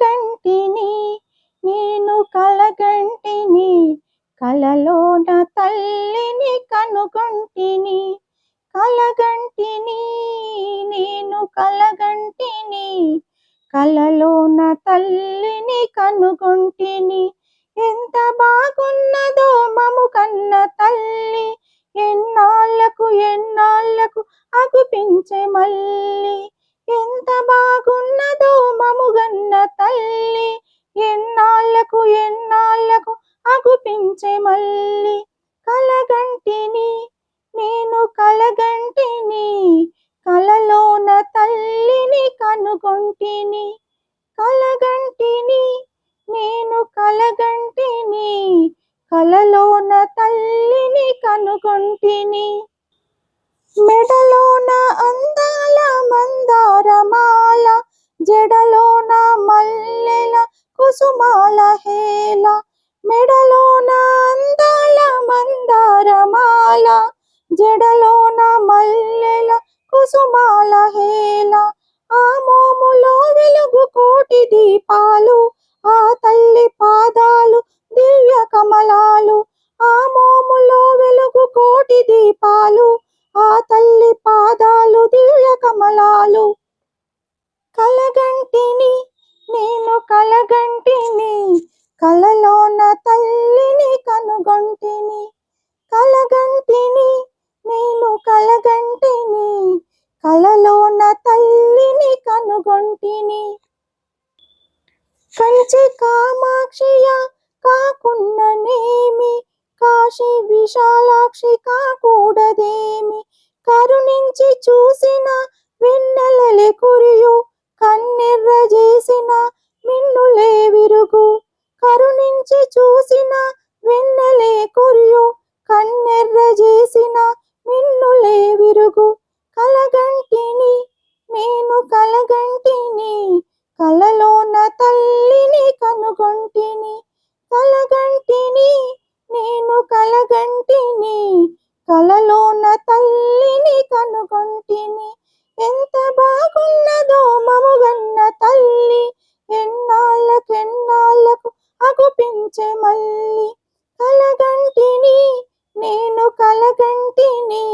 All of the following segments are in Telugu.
కలగంటిని నేను కలగంటిని కలలోన తల్లిని కనుగొంటిని కలగంటిని నేను కలగంటిని కలలోన తల్లిని కనుగొంటిని ఎంత బాగున్నదో మము కన్న తల్లి ఎన్నాళ్ళకు ఎన్నాళ్ళకు అగుపించే మళ్ళీ ఎంత బాగున్నదో మముగన్న తల్లి ఎన్నాళ్ళకు ఎన్నాళ్ళకు అగుపించే మళ్ళీ కలగంటిని నేను కలగంటిని కలలోన తల్లిని కనుగొంటిని. కలగంటిని నేను కలగంటిని కలలోన తల్లిని కనుగొంటిని. మెడలోన అందాల మంద జడలోన మల్లెల కుసుమాల హేల మెడలోన అందాల మందారమాల జడలోన మల్లెల కుసుమాల హేల ఆ మోములో వెలుగు కోటి దీపాలు ఆ తల్లి పాదాలు దివ్య కమలాలు ఆ మోములో వెలుగు కోటి దీపాలు కలగంటిని నేను కలగంటిని కలలోన తల్లిని కనుగొంటిని. కలగంటిని నేను కలగంటిని కలలోన తల్లిని కనుగొంటిని. కంచి కామాక్షియ కాకున్ననేమి కాశీ విశాలాక్షి కాకూడదేమి. కరుణించి చూసిన వెన్నెలలే కురియు కన్నెర్ర చేసిన మిన్నులే విరుగు. కరుణించి చూసిన వెన్నెలే కొరియు. కన్నెర్ర చేసిన మిన్నులే విరుగు. కలగంటిని నేను కలగంటిని. కలలోన తల్లిని కనుగొంటిని. కలగంటిని నేను కలగంటిని. కలలోన తల్లి అగుపించే మళ్ళీ కలగంటిని నేను కలగంటిని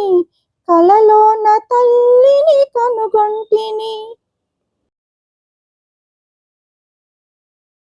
కలలోన